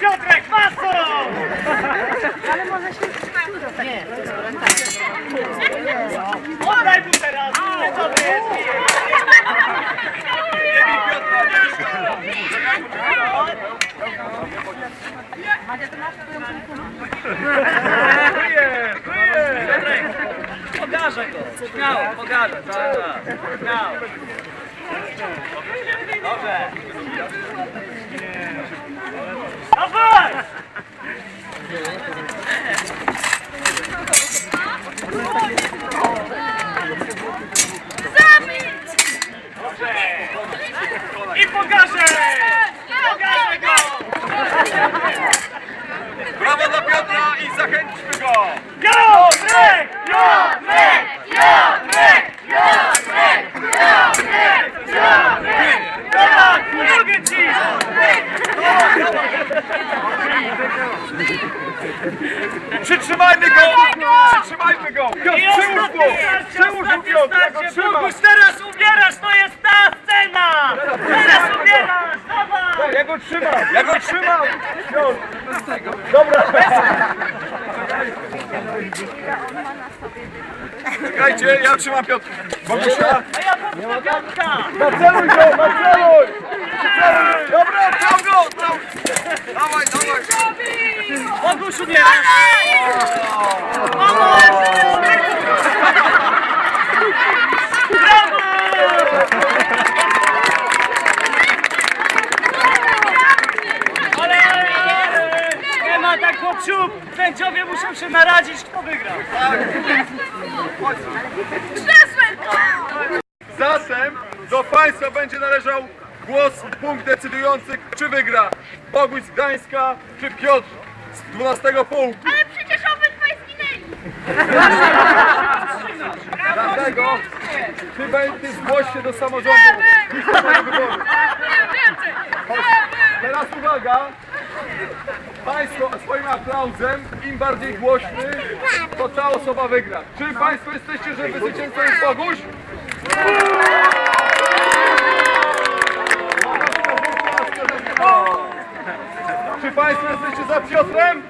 Piotrek, masą! Oddaj mu teraz! Nie, to jest? Pokażę go! Śmiało, pokażę, tak, tak. Śmiało. Dobrze. Dawaj! I pokażę! Pokażę go! Brawo dla Piotra i zachęćmy go! Piotrek! Piotrek! Piotrek! Piotrek! Piotrek! Piotrek! Tak, mogę ci! Przytrzymajmy go! Przytrzymajmy go! Przyłóż go! Przyłóż go, Piotr! Boguś, teraz ubierasz, to jest ta scena! Teraz ubierasz, dawaj! Ja go trzymam! Ja go trzymam! Piotr! Dobra! Czekajcie, ja trzymam Piotr! Bogusia! A ja poprzedzę Piotrka! Naceluj go! Naceluj! Dobra, trał go! Trał! Dawaj, dawaj! Boguś, ubierasz! Ale, ale, nie ma tak chłopciu! Sędziowie muszą się naradzić, kto wygrał. Zatem do Państwa będzie należał głos, punkt decydujący, czy wygra Boguś z Gdańska, czy Piotr z 12 pułku. Ale przecież obydwaj zginęli! Dlatego ty będziesz zgłoś się do samorządu. Teraz uwaga! Państwo swoim aplauzem, im bardziej głośny, to ta osoba wygra. Czy Państwo jesteście, żeby zwycięzcą jest Boguś? Czy Państwo jesteście za Piotrem?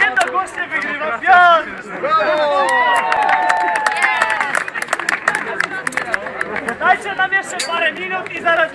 Jednogłośnie wygrywa Piotr! Brawo! Dajcie nam jeszcze parę minut i zaraz